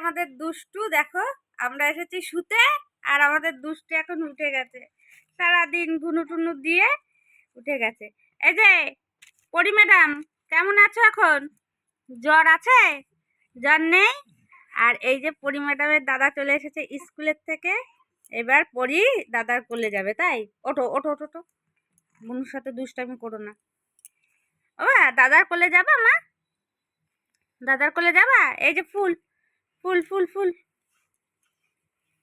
আমাদের দুষ্টু, দেখো, আমরা এসেছি শুতে আর আমাদের দুষ্টু এখন উঠে গেছে। সারাদিন গুনু টুনু দিয়ে উঠে গেছে। এই যে, পরি ম্যাডাম, কেমন আছো এখন? জ্বর আছে? জ্বর নেই? আর এই যে পরি ম্যাডামের দাদা চলে এসেছে স্কুলের থেকে। এবার পরি দাদার কোলে যাবে, তাই? ওঠো ওঠো ওঠো ওঠো। বনুর সাথে দুষ্টামি করো না। ও দাদার কোলে যাবা মা? দাদার কোলে যাবা? এই যে ফুল ফুল ফুল ফুল।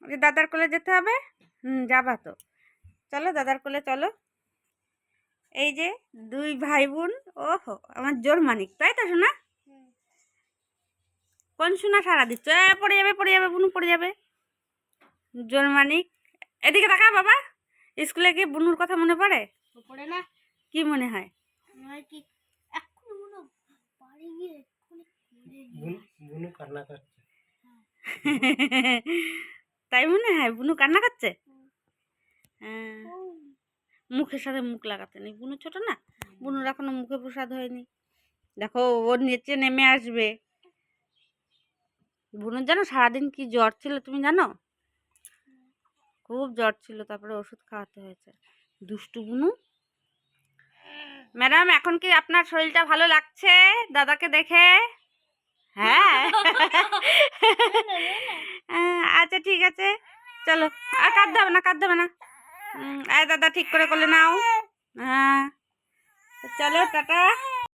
ওই যে দাদার কোলে যেতে হবে? হুম যাবা তো। চলো দাদার কোলে চলো। এই যে দুই ভাই বোন ওহো আমার জোর মানিক তাই তো শোনা কোন শোনা সারা দিচ্ছ? এ পড়ে যাবে পড়ে যাবে বুনু পড়ে যাবে। জোর মানিক। এদিকে তাকা বাবা। স্কুলে কি বুনুর কথা মনে পড়ে? পড়ে না। কি মনে হয়? মনে বুনু কান্না করছে। তাই মনে হয়? বুনু কান্না করছে হ্যাঁ। মুখের সাথে মুখ লাগাতে নেই। বুনু ছোট না? বুনুর এখনও মুখে প্রসাদ হয়নি। দেখো, ওর নিচে নেমে আসবে। বুনুর জানো সারাদিন কি জ্বর ছিল তুমি জানো? খুব জ্বর ছিল, তারপরে ওষুধ খাওয়াতে হয়েছে। দুষ্টু বুনু। ম্যাডাম, এখন কি আপনার শরীরটা ভালো লাগছে? দাদাকে দেখে? হ্যাঁ? আচ্ছা ঠিক আছে। চলো। আর কাঁদতে হবে না, কাঁদতে হবে না। আয় দাদা ঠিক করে করলে নাও। হ্যাঁ চলো, টাটা।